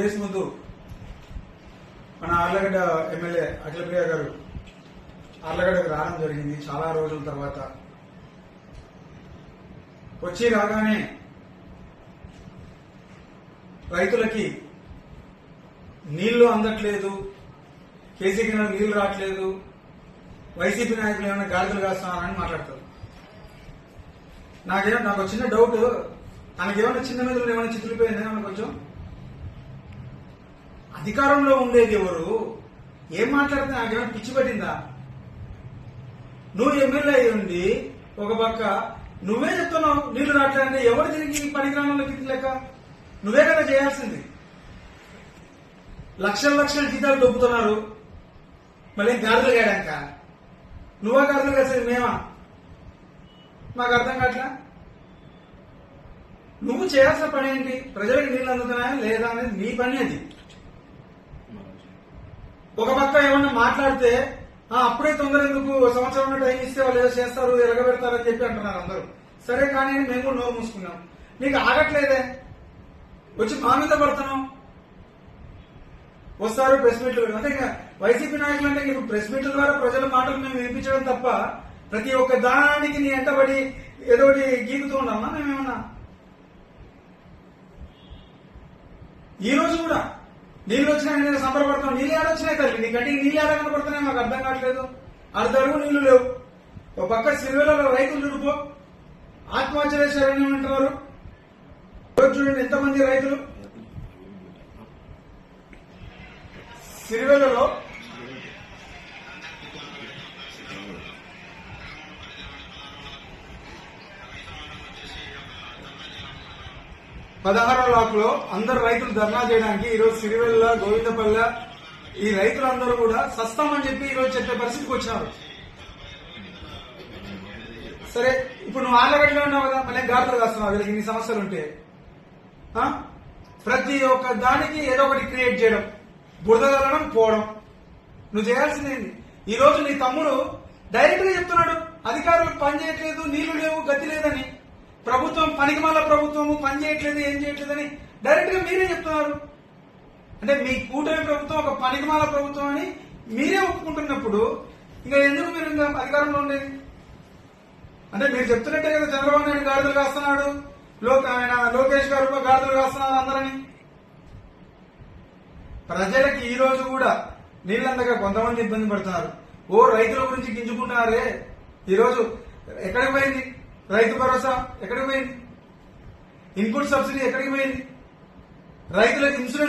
Days ముందు మన Allagadda MLA Akhilapriya గారు ఆర్లగడ్డకు రావడం జరిగింది చాలా రోజుల తర్వాత. వచ్చి రాగానే రైతులకి నీళ్ళు అందట్లేదు కేసీ కింద నీళ్ళు రావట్లేదు వైసీపీ నాయకులు ఏమైనా గాడిదలు కాస్తున్నారని మాట్లాడతారు. నాకేమో నాకు చిన్న డౌట్ తనకేమైనా చిన్న మీద ఏమైనా చిత్తులిపోయింది ఏమైనా కొంచెం? అధికారంలో ఉండేది ఎవరు? ఏం మాట్లాడితే నాకేమైనా పిచ్చి పట్టిందా? నువ్వు ఎమ్మెల్యే అయి ఉండి ఒక పక్క నువ్వే చెప్తున్నావు నీళ్ళు రావట్లేదంటే ఎవరు తిరిగి పనికిరామంలో కింద లెక్క నువ్వే కదా చేయాల్సింది. లక్షల లక్షల జీతాలు దొబ్బుతున్నారు. మళ్ళీ గాడులు గాడాక నువ్వా గాడులు కాసేది మేమా? మాకు అర్థం కావట్లా? నువ్వు చేయాల్సిన పని ఏంటి? ప్రజలకు నీళ్ళు అందుతున్నాయా లేదా అనేది నీ పని అది. ఒక పక్క ఏమన్నా మాట్లాడితే అప్పుడే తొందర ఎందుకు? సంవత్సరం టైం ఇస్తే వాళ్ళు ఏదో చేస్తారు ఎరగబెడతారని చెప్పి అంటున్నారు అందరూ. సరే కానీ మేము కూడా నోరు మూసుకున్నాం. నీకు ఆగట్లేదే? వచ్చి మా మీద పడుతున్నాం వస్తారు ప్రెస్ మీట్లు అంటే ఇంకా వైసీపీ నాయకులు అంటే ఇప్పుడు ప్రెస్ మీట్ల ద్వారా ప్రజల మాటలు మేము వినిపించడం తప్ప ప్రతి ఒక్క దానానికి నీ ఎంటబడి ఏదో గీకుతూ ఉన్నామా మేమేమన్నా? ఈ రోజు కూడా? నీళ్ళు వచ్చినాయి నేను సంబరపడతాం. నీళ్ళు ఆడొచ్చినాయి తల్లి? నీ కంటికి నీళ్ళు ఆడ కనపడుతున్నాయి? మాకు అర్థం కావట్లేదు. అర్ధడుగు నీళ్ళు లేవు. ఒక పక్క సిరివేలలో రైతులు చూడుకో ఆత్మహత్య చేశారని అంటున్నారు చూడండి ఎంతమంది రైతులు. సిరివేలలో పదహారో లాక్లో అందరు రైతులు ధర్నా చేయడానికి ఈరోజు సిరివెల్ల గోవిందపల్లె ఈ రైతులందరూ కూడా సస్తామని చెప్పి ఈరోజు చెప్పే పరిస్థితికి వచ్చినారు సరే ఇప్పుడు నువ్వు ఆళ్ళగడ్డలో ఉన్నావు కదా మళ్ళీ గాడులు కాస్తున్నావు వీళ్ళకి ఇన్ని సమస్యలు ఉంటే? ప్రతి ఒక్క దానికి ఏదో ఒకటి క్రియేట్ చేయడం బురదగలడం పోవడం. నువ్వు చేయాల్సింది ఏంది? ఈరోజు నీ తమ్ముడు డైరెక్ట్గా చెప్తున్నాడు అధికారులకు పని చేయట్లేదు నీళ్ళు లేవు గతి లేదని. ప్రభుత్వం పనికిమాల ప్రభుత్వము పని చేయట్లేదు ఏం చేయట్లేదని డైరెక్ట్గా మీరే చెప్తున్నారు. అంటే మీ కూటమి ప్రభుత్వం ఒక పనికిమాల ప్రభుత్వం అని మీరే ఒప్పుకుంటున్నప్పుడు ఇంకా ఎందుకు మీరు ఇంకా అధికారంలో ఉండేది అంటే మీరు చెప్తున్నట్టే కదా చంద్రబాబు నాయుడు గాడిదలు కాస్తున్నాడు లోక ఆయన లోకేష్ గారు గాడిదలు కాస్తున్నారు అందరని. ప్రజలకి ఈ రోజు కూడా నీళ్ళందగా కొంతమంది ఇబ్బంది పడుతున్నారు. ఓ రైతుల గురించి గింజుకుంటున్నారే. ఈరోజు ఎక్కడికి పోయింది? రైతు భరోసా ఎక్కడికి పోయింది? ఇన్పుట్ సబ్సిడీ ఎక్కడికి పోయింది? రైతులకు ఇన్సూరెన్స్